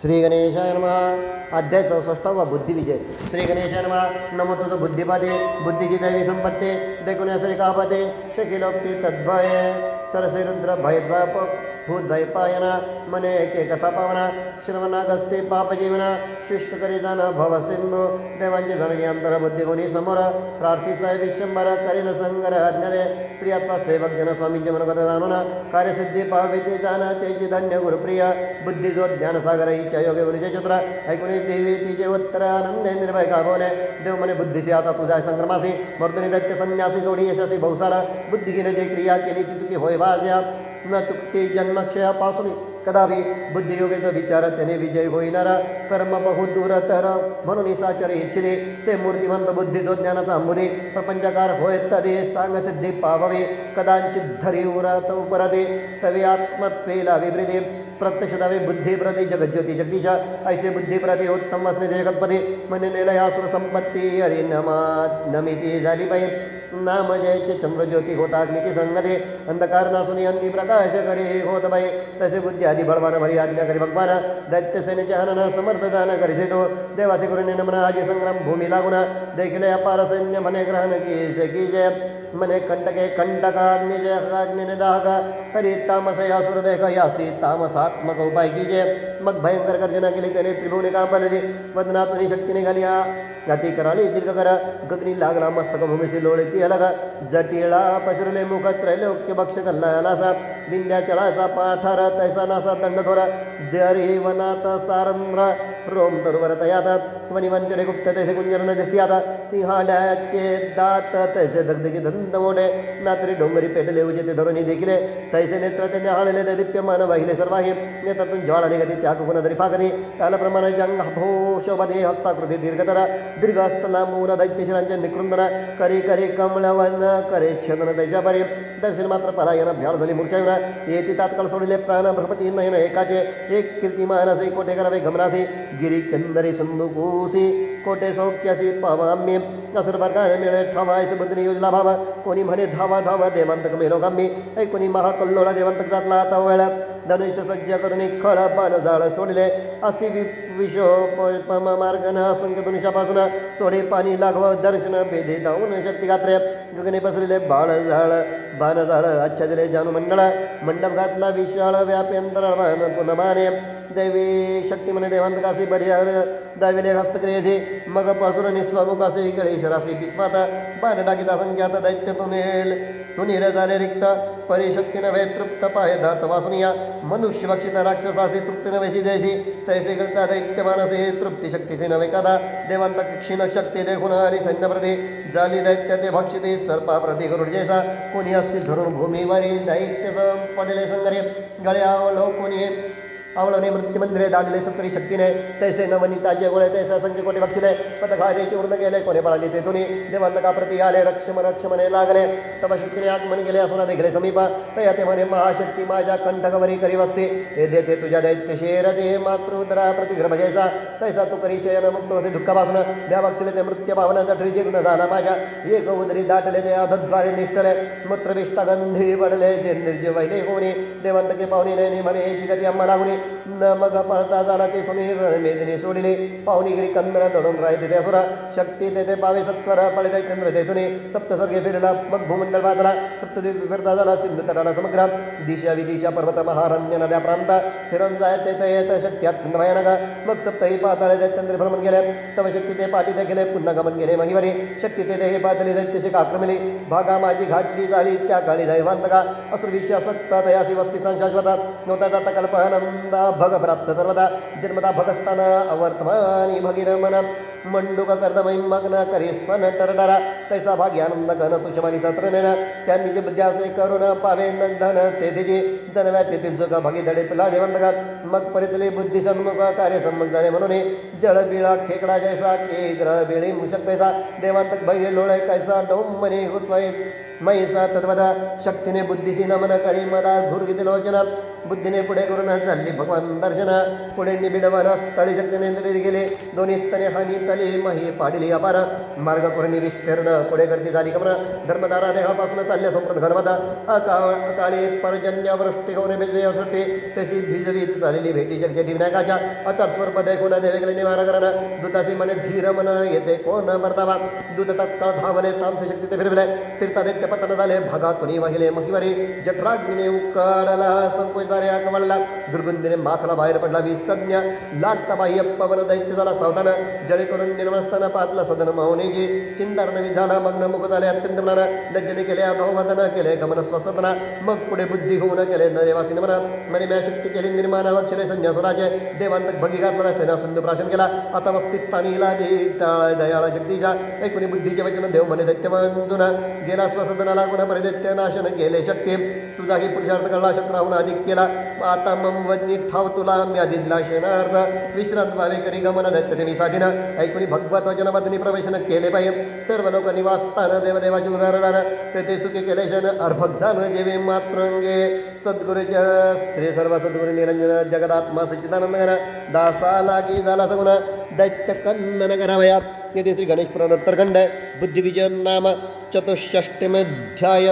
श्री गणेशाय नमः। अध्याय बुद्धि विजय श्री गणेशाय नमः। नमो तुझ बुद्धि की दैवी संपत्ति संपत्ती देखुन्यासरी कापते शकिलोक्ति तद्भय सरसे रुद्र भयद्वाप भूद्वैपायन, मने एके कथा पावना श्रवणागस्ते पापजीवना शिष्ट करी जाण भव सिंधू देवांची जमिनी अंतर बुद्धी गुणी समोर प्रार्थिस्वाय विश्वंभर, करीन संगर अज्ञाने स्त्रियात्वा सेवक जन स्वामींचे मनोगत जाणून कार्यसिद्धी पाविते जाण तेची धन्य गुरुप्रिय बुद्धी जो ज्ञानसागर इच्छा योगे मुलीचे चित्र ऐकून देवी तिचे उत्तर आनंदे निर्भय का बोले, देव मने बुद्धि से आता तुझ्या संक्रमासी, मर्दनी दैत्य संन्यासी जोडी यशस्वी बहुसारा बुद्धीने जे क्रिया केली ती तुझी होय वाज्या न चुकते जन्मक्षयापासून। कदापि तो विचार तेने विजय हो कर्म बहु दूरतर मनु निशाचर इच्छिते। ते मूर्तिमंत बुद्धि तो ज्ञान अंबुदे प्रपंचकार हो तदे सांग सिद्धि पावे कदाचित धरी उरत उपरदे तवे आत्मत्वेला विवृदे प्रत्यक्ष दावे बुद्धी प्रति जगज्योती जगदीशा। ऐसे बुद्धी प्रति उत्तम असणे जगतपदे म्हणे निलयासुर संपत्ती अरे नमा नमिती झाली पाहिजे नाम जयचे चंद्रज्योती होता अग्निची संगते। अंधकार नासून अंती प्रकाश करे होत बाई तसे बुद्धी आधी बळवान भरी आज्ञा करी भगवान। दैत्य सेनेचे हनन समर्थ जान करिसे तो देवासी करून नमन आजी संग्राम भूमी लागुना। देखील अपार सैन्य म्हणे ग्रहण की की जय म्हणे कंटके कंटकाग्नि जय अग्निने दाहका तरी तामस यासुर देख यासी तामसात्मक उपाय कीजिए। मग भयंकर गर्जना केली त्याने त्रिभुवने काम बनली शक्ति शक्ती निघाली आ गती कराळी दीर्घ करा गगनी लागला मस्तक भूमीशी लोळे ती अलग। जटिळा पसरले मुख त्रैलोक्य भक्ष कल्लासा विंध्याचळाचा पाठार, तैसा नासा दंडधोरा दरी वनात सारंद्र रोम तरुवर तयात। वनी वंचरे गुप्त तैसे दंत मोठे नातरी डोंगरी पेटले उजेते धरुणी देखिले। तैसे नेत्र त्यांनी हाळले ते दिप्यमान वाहिले सर्वाही नेत्रातून ज्वाळा निघती त्या कुकुन तरी फाकरी कालप्रमाणे जंग भो शोभदे हस्ताकृती दीर्घतरा। दीर्घ हस्तला मून दैत्यशिरांचे निकृंदना करी करी कमळवन करे छेदन दैशा परी दर्शन मात्र पलायन झाली मूर्छायुना येती तात्काळ सोडले प्राण भ्रपती नयन एकाचे एक कीर्तिमानसी कोटे करावे गमनासी गिरी कंदरी संदुकूसी कोटे सौख्यासी पावाम्य असर प्रकार मिळे ठवायस बुद्धी योजला भावा कोणी म्हणे धावा धावा देवांतक मेलो गामी ऐ कोणी महाकल्लोळा देवांतक जातला आता वेळ धनुष्य सज्ज करून खळ पान जाळ सोडले असे वि विशो पम मार्गन असंख्य धनुष्यापासून सोडे पाणी लागव दर्शन भेदे धावून शक्ती गात्रे। गगने पसरले बाळ झाळ, बाण झाळ अच्छा दिले जानू मंडळ। मंडप घातला विशाळ व्याप्यंतर पुन्हा माने दैवी शक्ती म्हणे देवांतकासी बरियार, दाविले हस्तक्रियेचे मग पासून निस्वामुखासे गळेश्वरासे बिस्माता बाण टाकीता संख्यात दैत्य तुनेल। तुनीर झाले रिक्त, परिशक्ती नव्हे तृप्त पाहे दात वासुनिया। मनुष्य भक्षित राक्षसासे तृप्ती नव्हे जैसी। तैसे गळता दैत्य मानसे तृप्ती शक्तीचे नव्हे कदा देवांत क्षीण शक्ती देखून आली सैन्यप्रती झाली दैत्य ते भक्षिते सर्पा प्रति गरुड जैसा कोणी असतील धरून भूमीवरी दैत्य आवळणे मृत्युमंदिरे दाडले सत्तरी शक्तीने, तैसे नवनीताचे गोळे, तैसे असंख्य कोटी बक्षिले पदखारेचे उर्ण गेले कोणे पळाली ते दोन्ही प्रती आले रक्षम रक्षमने लागले. तब शक्तीने आगमन गेले असून देखले समीपा. तया ते म्हणे, महाशक्ती माझ्या कंठकवरी करी वसते हे देते तुझ्या दैत्य शेर, दे मातृदरा प्रति गर्भजयचा तैसा तू करी शयन मुक्त होते दुःखापासून. द्या बक्षिले ते मृत्य भावना जठरी झाला माझ्या. एक उदरी दाटले, ते अधद्वारे निष्ठले. मूत्रविष्टा गंधी पडले जे निर्जीव वैले होणे देवांतके पाहुणे नयने म्हणे याची गती आम्हा लागुने. न मग पळता झाला तेथून मेदिनी सोडिले पाहुणीगिरी कंदर दडून राहते ते असुरा शक्ती तेथे पावे सत्वर पळते चंद्र तेथून सप्तसर्गे फिरला मग भूमंडळ बाजला सप्तदेवी फिरता झाला सिंधू तटाला समग्र दिशा विदिशा पर्वत महारण्य नद्या प्रांत फिरून जाय ते येत शक्ती अत्यंत मग सप्तही पाताळे चंद्र भ्रमण गेले तव शक्ती ते पाठीत गेले पुन्हा गमन गेले महिवरी शक्ती ते हे पातळी दैत्यशिक आक्रमिली भागा माझी घातली जाळी त्या काळी दैवांतका असुर विषयासक्त तयासी वस्ती शाश्वता नव्हता जाता कल्पनंदा भग प्राप्त सर्वदा, जन्मदा भगस्तान, अवर्तमानी भगीरमन, मंडुक कर्दमयी मग्न करी स्वन तैसा भाग्य आनंद घन तुझमानी सत्र नेना त्यांनी जे बुद्ध्यासे करुण पावे धन ते तिची जनव्या तेथील जुग भगी धडे पिला देवंतका मग परितले बुद्धी सन्मुख कार्य सम्मुख झाले म्हणून जळ बिळा खेकडा जैसा, के ग्रह बिळी मुशक तैसा, देवांतक भैले लोळे कैसा डोंबने हुत्वय। मैसा तद्वदा शक्तीने बुद्धीशी नमन करी मदा घुरगिती लोचना। बुद्धीने पुढे करून चालली भगवान दर्शना। पुढे निबिडवन स्थळी शक्तीने इंद्रिय गेले। दोन्ही स्तने हानी तले मही पाडिली अपार। मार्ग करुणी विस्तीर्ण पुढे करती झाली कमना धर्मदारा देहापासून चालल्या संपूर्ण घनवता अकाळी पर्जन्यवृष्टी होणे विजयसृष्टी तशी भिजवीत झालेली भेटी जगजेटी विनायकाच्या अचार स्वरूप देखून देवे गेले निवार करण दुताची मने धीर मन येते, कोण बर्तावा दूत तत्काळ धावले, तामसे शक्ती ते फिरता दैत्य कवळला दुर्गंधीने माखला बाहेर पडला विसज्ञ लागता बाह्य पवन दैत्य झाला सावधान जळे करून निर्मस्ताना पातला सदन मौनेजी चिंतारण झाला मग्न मुख झाले अत्यंत मनाला लज्जने केले अधोवदन केले गमन स्वसतना मग पुढे बुद्धी होऊन केले न देवासी म्हणा मने म्या शक्ती केली निर्माण अक्षरे संन्या स्वराजे देवांत भगी घातला सेना सिंधू प्राशन केला आता वस्ती स्थानीला दे टाळ दयाळ जगदीशा ऐकुनी बुद्धीचे वचन देव म्हणे दैत्य जुना गेला स्वसदना लागून परिदैत्य नाशन केले शक्य तुझा ही पुरुषार्थ कळला शत्राहून अधिक केला. आता मम वजनी ठाव तुला मी आदितला शनार्थ विश्रांत भावे करी गमन दैत्य देवी साधीन ऐकुनी भगवत वचन वदनी प्रवेशन केले पाहिजे. सर्व लोक निवासस्थान, देवदेवाची उदाहरण ते ते सुखी केले शन अर्भक झालं जेवे मातृंगे सद्गुरुच्या श्री सर्व सद्गुरु निरंजन, जगदात्मा सच्चिदानंद करा दासा लागी झाला सगुण दैत्य कन्नन करावया येथे श्री गणेश पुराण उत्तरखंड बुद्धिविजय नाम चतुष्षष्टिमध्याय